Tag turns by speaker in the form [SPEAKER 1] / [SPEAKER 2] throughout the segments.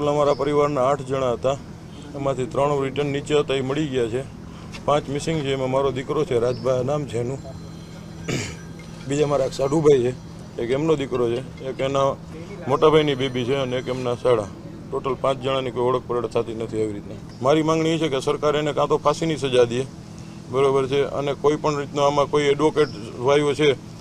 [SPEAKER 1] Total અમારા પરિવારના આઠ જણા હતા. એમાંથી ત્રણ રિટર્ન નીચે હતા, એ મળી ગયા છે. પાંચ મિસિંગ છે, એમાં મારો દીકરો છે રાજભાઈ નામ છે એનું. બીજા મારા એક સાઢુભાઈ છે, એક એમનો દીકરો છે, એક એના મોટાભાઈની બેબી છે અને એક એમના સાડા. ટોટલ પાંચ જણાની કોઈ ઓળખ પરડ થતી નથી આવી રીતના. મારી માંગણી એ છે કે સરકાર એને કાં તો ફાંસીની સજા દે. બરાબર છે, અને કોઈ પણ રીતનો આમાં કોઈ એડવોકેટ ભાઈઓ છે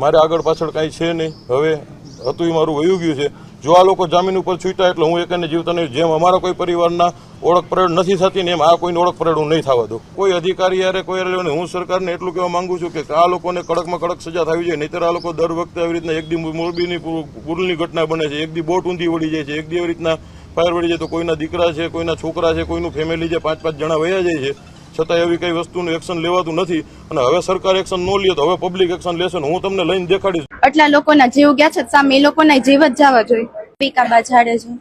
[SPEAKER 1] મારે આગળ પાછળ કાંઈ છે નહીં. હવે હતું એ મારું વયું ગયું છે. જો આ લોકો જામીન ઉપર છૂટ્યા એટલે હું એકને જીવતાને જેમ અમારા કોઈ પરિવારના ઓળખ પરેડ નથી થતી ને એમ આ કોઈને ઓળખ પરેડ હું નહીં થવા દઉં. કોઈ અધિકારી યારે કોઈ નહીં. હું સરકારને એટલું કહેવા માંગુ છું કે આ લોકોને કડકમાં કડક સજા થવી જોઈએ. નહીતર આ લોકો દર વખતે આવી રીતના એક દી મોરબીની પુરની ઘટના બને છે. એક દી બોટ ઊંધી વળી જાય છે. એક દી આવી રીતના ફાયર વળી જાય તો કોઈના દીકરા છે, કોઈના છોકરા છે, કોઈનું ફેમિલી છે. પાંચ પાંચ જણા વયા જાય છે. છતાં એવી કઈ વસ્તુનું એક્શન લેવાતું નથી અને હવે સરકાર એક્શન ન લે તો હવે પબ્લિક એક્શન લેશે હું તમને લઈને દેખાડીશ.
[SPEAKER 2] આટલા લોકોના જીવ ગયા છે, સામે એ લોકોના જીવ જ જવા જોઈએ. પીકા ઝાડે છે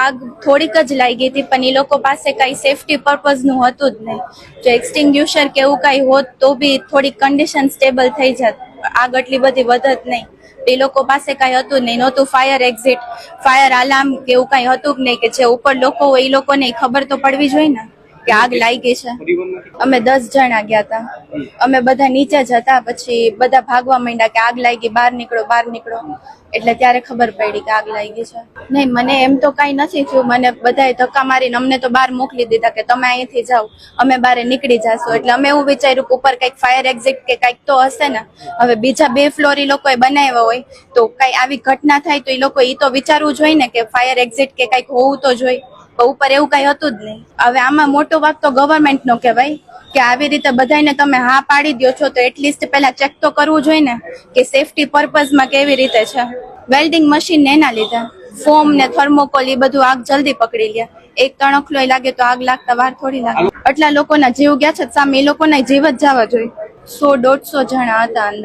[SPEAKER 2] આગ થોડીક જ લાગી હતી, પણ એ લોકો પાસે કઈ સેફટી પર્પઝનું હતું જ નહીં. જો એક્સટિંગ્યુશર કે એવું કઈ હોત તો બી થોડી કન્ડિશન સ્ટેબલ થઈ જાત. આગ એટલી બધી વધત નહીં. એ લોકો પાસે કઈ હતું નહીં. નહોતું ફાયર એક્ઝિટ ફાયર આલાર્મ કે એવું કઈ હતું જ નહીં કે જે ઉપર લોકો હોય, એ લોકોને ખબર તો પડવી જોઈએ ને. કે આગ લાગી છે. અમે દસ જણા ગયા હતા અમે બધા નીચે જ હતા, પછી બધા ભાગવા માંડ્યા કે આગ લાગી, બહાર નીકળો બહાર નીકળો. એટલે ત્યારે ખબર પડી કે આગ લાગી છે. નહીં, મને એમ તો કઈ નથી થયું. મને બધાએ ધક્કા મારીને અમને તો બહાર મોકલી દીધા કે તમે અહીંથી જાઓ, અમે બહાર નીકળી જશો. એટલે અમે એવું વિચાર્યું કે ઉપર કંઈક ફાયર એક્ઝિટ કે કંઈક તો હશે ને. હવે બીજા બે ફ્લોર લોકોએ બનાવ્યા હોય તો કઈ આવી ઘટના થાય તો એ લોકો એ તો વિચારવું જોઈએ ને કે ફાયર એક્ઝિટ કે કંઈક હોવું તો જોઈએ. ઉપર એવું કઈ હતું જ નહીં. હવે આમાં મોટો વાક તો ગવર્મેન્ટ નો કહેવાય કે આવી રીતે બધાને તમે હા પાડી દો છો તો એટલીસ્ટ પહેલા ચેક તો કરવું જોઈએ ને કે સેફટી પર્પઝમાં કેવી રીતે છે. વેલ્ડિંગ મશીન ને એના લીધે. ફોમ ને થર્મોકોલ એ બધું આગ જલ્દી પકડી લે. એક તણખલો લાગે તો આગ લાગતા વાર થોડી લાગે. આટલા લોકોના જીવ ગયા છે સામે એ લોકોના જીવ જ જવા જોઈએ. સો દોઢસો જણા હતા અંદર.